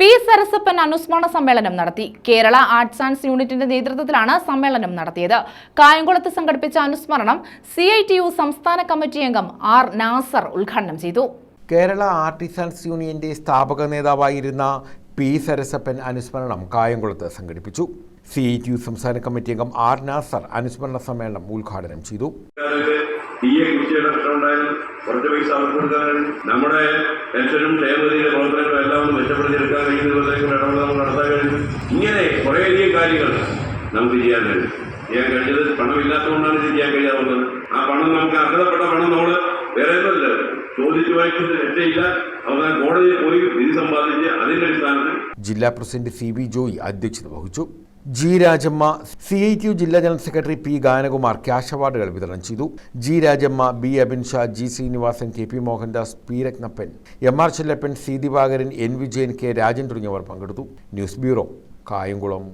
P Sarasappan അനുസ്മരണ സമ്മേളനം നടത്തി. കേരള ആർട്സ് ആൻഡ് യൂണിറ്റിന്റെ നേതൃത്വത്തിലാണ് സമ്മേളനം നടത്തിയത്. കായംകുളത്ത് സംഘടിപ്പിച്ച അനുസ്മരണം സി ഐ ടി യു സംസ്ഥാന കമ്മിറ്റി അംഗം ആർ നാസർ ഉദ്ഘാടനം ചെയ്തു. കേരള ആർട്ടിസൻസ് യൂണിയന്റെ സ്ഥാപക നേതാവായിരുന്ന പി സരസപ്പൻ അനുസ്മരണം കായംകുളത്ത് സംഘടിപ്പിച്ചു. സി ഐ ടി യു സംസ്ഥാന കമ്മിറ്റി അംഗം ആർ നാസർ അനുസ്മരണ സമ്മേളനം ഉദ്ഘാടനം ചെയ്തു. നമ്മുടെ പെൻഷനും ക്ഷേമനിധിയുടെ ഒന്ന് മെച്ചപ്പെടുത്തിയെടുക്കാൻ കഴിയുന്നതിലേക്ക് ഇടപെടൽ നമുക്ക് നടത്താൻ കഴിയും. ഇങ്ങനെ കുറേയധികം കാര്യങ്ങൾ നമുക്ക് ചെയ്യാൻ കഴിയും. ചെയ്യാൻ കഴിഞ്ഞത് പണമില്ലാത്തതുകൊണ്ടാണ് ഇത് ചെയ്യാൻ കഴിയാവുന്നത് ആ പണം നമുക്ക് അർഹതപ്പെട്ട പണം നമ്മൾ വേറെ ഒന്നുമല്ല ചോദിച്ചു വായിക്കുന്നത് രക്ഷയില്ല. അവസാനം കോടതിയിൽ പോയി വിധി സമ്പാദിച്ച് അതിന്റെ അടിസ്ഥാനത്തിൽ ജില്ലാ പ്രസിഡന്റ് സി വി ജോയി അധ്യക്ഷത വഹിച്ചു. G Rajamma C I T U ജില്ലാ general secretary P Ganakumar cash അവാർഡുകൾ വിതരണം ചെയ്തു. G Rajamma B Abin Shah G Srinivasan K P Mohandas P Rathnappan M R Chellappan C Divakaran N Vijayan K Rajan തുടങ്ങിയവർ പങ്കെടുത്തു. News bureau Kayamkulam.